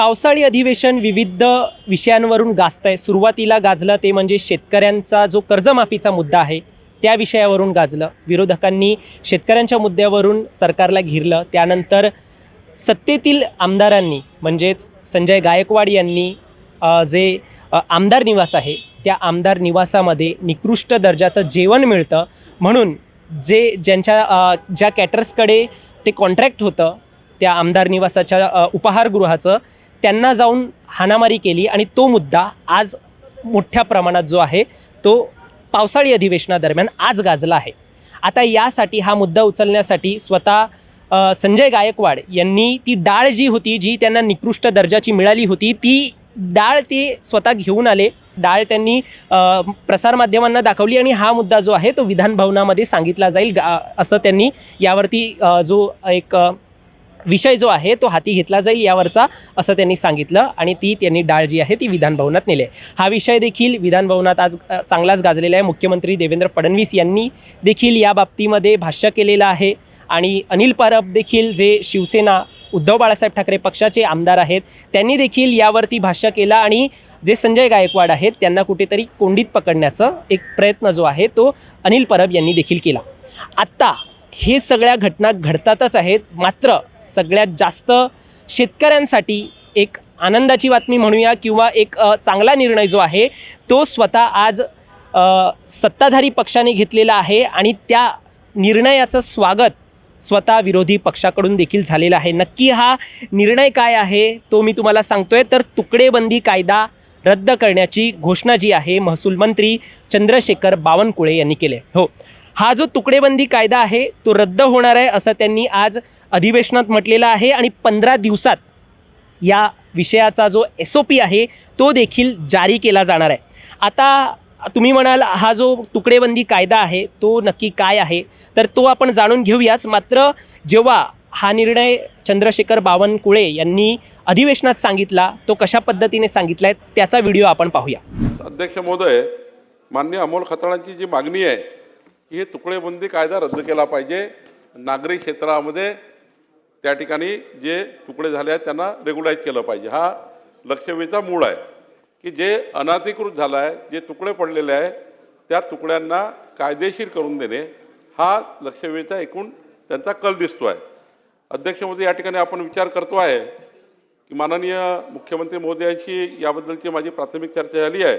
पावसाळी अधिवेशन विविध विषयांवरून गाजत आहे सुरुवातीला गाजलं ते म्हणजे शेतकऱ्यांचा जो कर्जमाफीचा मुद्दा आहे त्या विषयावरून गाजलं. विरोधकांनी शेतकऱ्यांच्या मुद्द्यावरून सरकारला घेरलं. त्यानंतर सत्तेतील आमदारांनी म्हणजेच संजय गायकवाड यांनी जे आमदार निवास आहे त्या आमदार निवासामध्ये निकृष्ट दर्जाचं जेवण मिळतं. म्हणून जे ज्यांच्या ज्या कॅटर्सकडे ते कॉन्ट्रॅक्ट होतं त्या आमदार निवासाच्या उपहारगृहाचं उपाहारगृहाचं त्यांना जाऊन हाणामारी केली आणि तो मुद्दा आज मोठ्या प्रमाणात जो आहे तो पावसाळी अधिवेशनादरम्यान आज गाजला आहे. आता यासाठी हा मुद्दा उचलण्यासाठी स्वतः संजय गायकवाड यांनी ती डाळ जी होती जी त्यांना निकृष्ट दर्जाची मिळाली होती ती डाळ ते स्वतः घेऊन आले. डाळ त्यांनी प्रसारमाध्यमांना दाखवली आणि हा मुद्दा जो आहे तो विधान भवनामध्ये सांगितला जाईल गा- असं त्यांनी यावरती जो एक विषय जो आहे तो हाती घेतला जाईल यावरचा असं त्यांनी सांगितलं आणि ती त्यांनी डाळ जी आहे ती विधानभवनात नेली आहे. हा विषय देखील विधानभवनात आज चांगलाच गाजलेला आहे. मुख्यमंत्री देवेंद्र फडणवीस यांनी देखील या बाबतीमध्ये भाष्य केलेलं आहे आणि अनिल परब देखील जे शिवसेना उद्धव बाळासाहेब ठाकरे पक्षाचे आमदार आहेत त्यांनी देखील यावरती भाष्य केलं आणि जे संजय गायकवाड आहेत त्यांना कुठेतरी कोंडीत पकडण्याचा एक प्रयत्न जो आहे तो अनिल परब यांनी देखील केला. आत्ता हे सगळ्या घटना घडतातच आहेत. मात्र सगळ्यात जास्त शेतकऱ्यांसाठी एक आनंदाची बातमी म्हणूया किंवा एक चांगला निर्णय जो आहे तो स्वतः आज सत्ताधारी पक्षाने घेतलेला आहे आणि त्या निर्णयाचं स्वागत स्वतः विरोधी पक्षाकडून देखील झालेला आहे. नक्की हा निर्णय काय आहे तो मी तुम्हाला सांगतोय. तर तुकडेबंदी कायदा रद्द करण्याची घोषणा जी आहे महसूल मंत्री चंद्रशेखर बावनकुळे यांनी केले हो. हा जो तुकडेबंदी कायदा आहे तो रद्द होणार आहे असं त्यांनी आज अधिवेशनात म्हटलेलं आहे आणि पंधरा दिवसात या विषयाचा जो एस ओ पी आहे तो देखील जारी केला जाणार आहे. आता तुम्ही म्हणाल हा जो तुकडेबंदी कायदा आहे तो नक्की काय आहे? तर तो आपण जाणून घेऊयाच. मात्र जेव्हा हा निर्णय चंद्रशेखर बावनकुळे यांनी अधिवेशनात सांगितला तो कशा पद्धतीने सांगितला आहे त्याचा व्हिडिओ आपण पाहूया. अध्यक्ष महोदय मान्य अमोल खताळांची जी मागणी आहे की हे तुकडेबंदी कायदा रद्द केला पाहिजे. नागरी क्षेत्रामध्ये त्या ठिकाणी जे तुकडे झाले आहेत त्यांना रेग्युलाईज केलं पाहिजे. हा लक्षवेधीचा मूळ आहे की जे अनाधिकृत झालं आहे जे तुकडे पडलेले आहे त्या तुकड्यांना कायदेशीर करून देणे हा लक्षवेधीचा एकूण त्यांचा कल दिसतो आहे अध्यक्षमध्ये या ठिकाणी आपण विचार करतो आहे की माननीय मुख्यमंत्री मोदी यांची याबद्दलची माझी प्राथमिक चर्चा झाली आहे.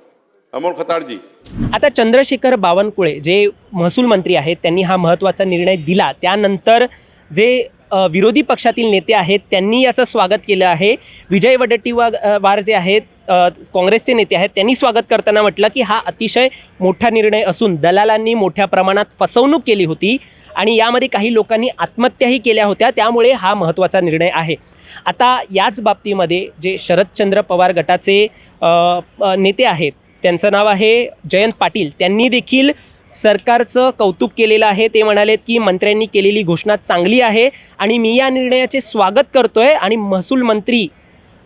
अमोल खताळजी आता चंद्रशेखर बावनकुळे जे महसूल मंत्री आहेत त्यांनी हा महत्त्वाचा निर्णय दिला. त्यानंतर जे विरोधी पक्षातील नेते आहेत त्यांनी याचं स्वागत केलं आहे. विजय वडट्टीवार वार जे आहेत काँग्रेसचे नेते आहेत त्यांनी स्वागत करताना म्हटलं की हा अतिशय मोठा निर्णय असून दलालांनी मोठ्या प्रमाणात फसवणूक केली होती आणि यामध्ये काही लोकांनी आत्महत्याही केल्या होत्या. त्यामुळे हा महत्त्वाचा निर्णय आहे. आता याच बाबतीमध्ये जे शरदचंद्र पवार गटाचे नेते आहेत त्यांचं नाव आहे जयंत पाटील. त्यांनी देखील सरकारचं कौतुक केलेलं आहे. ते म्हणालेत की मंत्र्यांनी केलेली घोषणा चांगली आहे आणि मी या निर्णयाचे स्वागत करतोय आणि महसूल मंत्री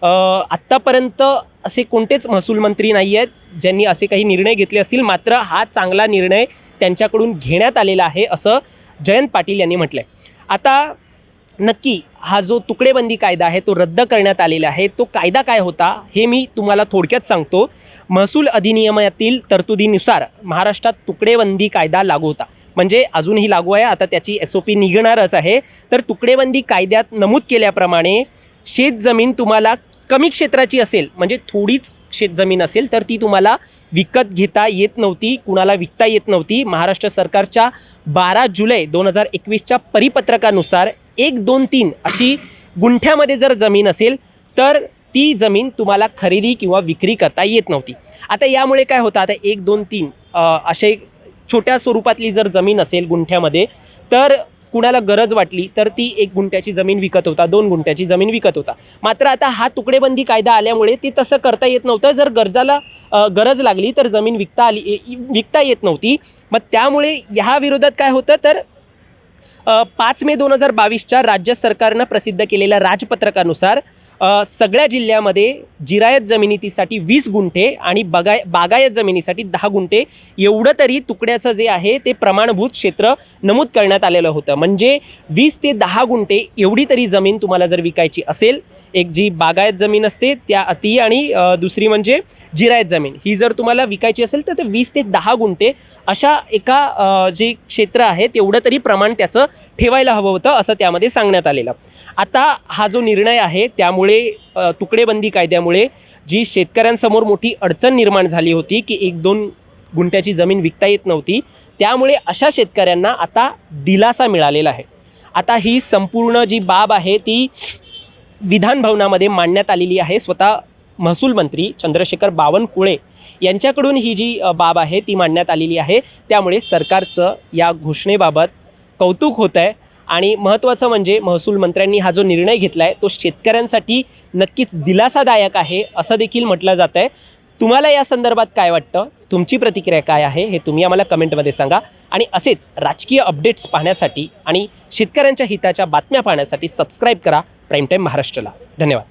आत्तापर्यंत असे कोणतेच महसूल मंत्री नाही आहेत. ज्यांनी असे काही निर्णय घेतले असतील मात्र हा चांगला निर्णय त्यांच्याकडून घेण्यात आलेला आहे असं जयंत पाटील यांनी म्हटलं आहे आता नक्की हा जो तुकडेबंदी कायदा आहे तो रद्द करण्यात आलेला आहे. तो कायदा काय होता हे मी तुम्हाला थोडक्यात सांगतो. महसूल अधिनियमातील तरतुदीनुसार महाराष्ट्रात तुकडेबंदी कायदा लागू होता. म्हणजे अजूनही लागू आहे आता त्याची एस ओ पी निघणारच आहे. तर तुकडेबंदी कायद्यात नमूद केल्याप्रमाणे शेतजमीन तुम्हाला कमी क्षेत्राची असेल म्हणजे थोडीच शेतजमीन असेल तर ती तुम्हाला विकत घेता येत नव्हती कुणाला विकता येत नव्हती. महाराष्ट्र सरकारच्या बारा जुलै दोन हजार एकवीसच्या परिपत्रकानुसार एक दोन तीन अशी गुंठ्यामध्ये जर जमीन असेल तर ती जमीन तुम्हाला खरेदी किंवा विक्री करता येत नव्हती. आता यामुळे काय होतं? आता एक दोन तीन असे छोट्या स्वरूपातली जर जमीन असेल गुंठ्यामध्ये तर कुणाला गरज वाटली तर ती एक गुंठ्याची जमीन विकत होता दोन गुंठ्याची जमीन विकत होता. मात्र आता हा तुकडेबंदी कायदा आल्यामुळे ते तसं करता येत नव्हतं. जर गरजाला गरज लागली तर जमीन विकता आली विकता येत नव्हती. मग त्यामुळे ह्या विरोधात काय होतं? तर पाच मे दोन हजार बावीसच्या राज्य सरकारनं प्रसिद्ध केलेल्या राजपत्रकानुसार सगळ्या जिल्ह्यामध्ये जिरायत जमिनीतीसाठी वीस गुंठे आणि बगाय बागायत जमिनीसाठी दहा गुंठे एवढं तरी तुकड्याचं जे आहे ते प्रमाणभूत क्षेत्र नमूद करण्यात आलेलं होतं. म्हणजे वीस ते दहा गुंठे एवढी तरी जमीन तुम्हाला जर विकायची असेल एक जी बागायत जमीन असते त्या ती आणि दुसरी म्हणजे जिरायत जमीन. ही जर तुम्हाला विकायची असेल तर ते वीस ते दहा गुंठे अशा एका जे क्षेत्र आहे तेवढं तरी प्रमाण त्याचं ठेवायला हवं होतं असं त्यामध्ये सांगण्यात आलेलं. आता हा जो निर्णय आहे त्यामुळे तुकडेबंदी कायद्यामुळे जी शेतकऱ्यांसमोर मोठी अडचण निर्माण झाली होती की एक दोन गुंठ्याची जमीन विकता येत नव्हती त्यामुळे अशा शेतकऱ्यांना आता दिलासा मिळालेला आहे. आता ही संपूर्ण जी बाब आहे ती विधान भवनामध्ये मांडण्यात आलेली आहे. स्वतः महसूल मंत्री चंद्रशेखर बावनकुळे यांच्याकडून ही जी बाब आहे ती मांडण्यात आलेली आहे. त्यामुळे सरकारचं या घोषणेबाबत कौतुक होतं आहे आणि महत्त्वाचं म्हणजे महसूल मंत्र्यांनी हा जो निर्णय घेतला आहे तो शेतकऱ्यांसाठी नक्कीच दिलासादायक आहे असं देखील म्हटलं जातं आहे तुम्हाला या संदर्भात काय वाटतं? तुमची प्रतिक्रिया काय आहे? हे तुम्ही आम्हाला कमेंटमध्ये सांगा. आणि असेच राजकीय अपडेट्स पाहण्यासाठी आणि शेतकऱ्यांच्या हिताच्या बातम्या पाहण्यासाठी सबस्क्राईब करा. प्राईम टाईम महाराष्ट्राला. धन्यवाद.